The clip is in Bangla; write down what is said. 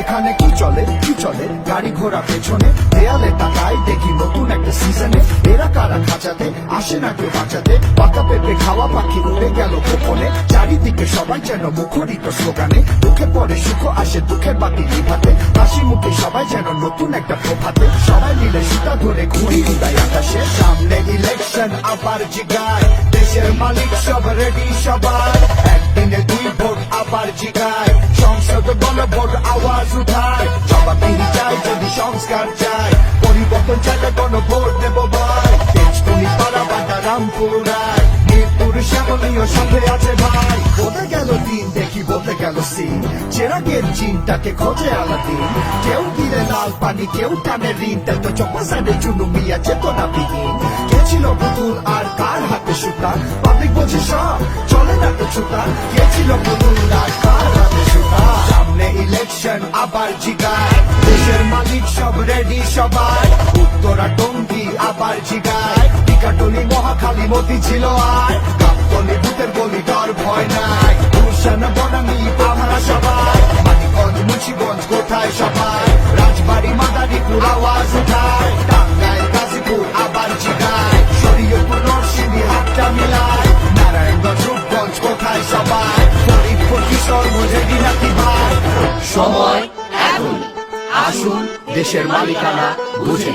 এখানে কি চলে কি চলে? গাড়ি ঘোড়া পেছনে, দেয়ালে তাকাই দেখি নতুন একটা সিজনে এরা কারা খাঁচাতে, আসে না কেউ বাঁচাতে? পাতা পেঁপে খাওয়া পাখি উড়ে গেল গোপনে। চারিদিকে সবাই যেন মুখরিত স্লোগানে। দুঃখে পরে সুখ, আসে দুঃখের বাতি নিভাতে। হাসি মুখে সবাই যেন নতুন একটা প্রভাতে। সবাই মিলে সুতা ধরে ঘুরি উড়াই আকাশে। সামনে ইলেকশন আবার জিগায়। দেশের মালিক সব রেডি সবাই। একদিনে দুই ভোট আবার জিগায়। চাই, যদি সংস্কার চাই। পরিবর্তন কোন ভোট দেব ভাই। তেজপুরি পাড়া বাটা রামপুর রায় মিরপুর শ্যামলীয় আছে ভাই। গেল দিন, দেখি গেল সিন। খোঁজে আলাদিন। কেউ দিলে লাল পানি, কেউ টানে ঋণ। তো চপ্পা সাইডে চুনু মিয়া চেতনা বিহীন। ছিল পুতুল আর কার হাতে সুতা? পাবলিক সব, চলে না তো ছুতা। কে ছিল আবার জিগায়। দেশের মালিক সব রেডি সবাই। উত্তরা টঙ্গি আবার জিগায়। টিকাটলি মহাখালী মতি ছিল আর কাপতলি ভূতের বলি, ডর, ভয় নাই। গুলশান বনামি আমরা সবাই। মানিকগঞ্জ, মুন্সিগঞ্জ, কোথায় সবাই? রাজবাড়ি, মাদারীপুর, আওয়াজ উঠায়। টাঙ্গাইল, গাজীপুর আবার জিগায়। শরীয়পুর নরসিংদী, হাতটা মিলায়। নারায়ণগঞ্জ, রূপগঞ্জ, কোথায় সবাই? ফরিদপুর, কিশোর নাকি ভাই। সময় আসুন দেশের মালিকানা বুঝে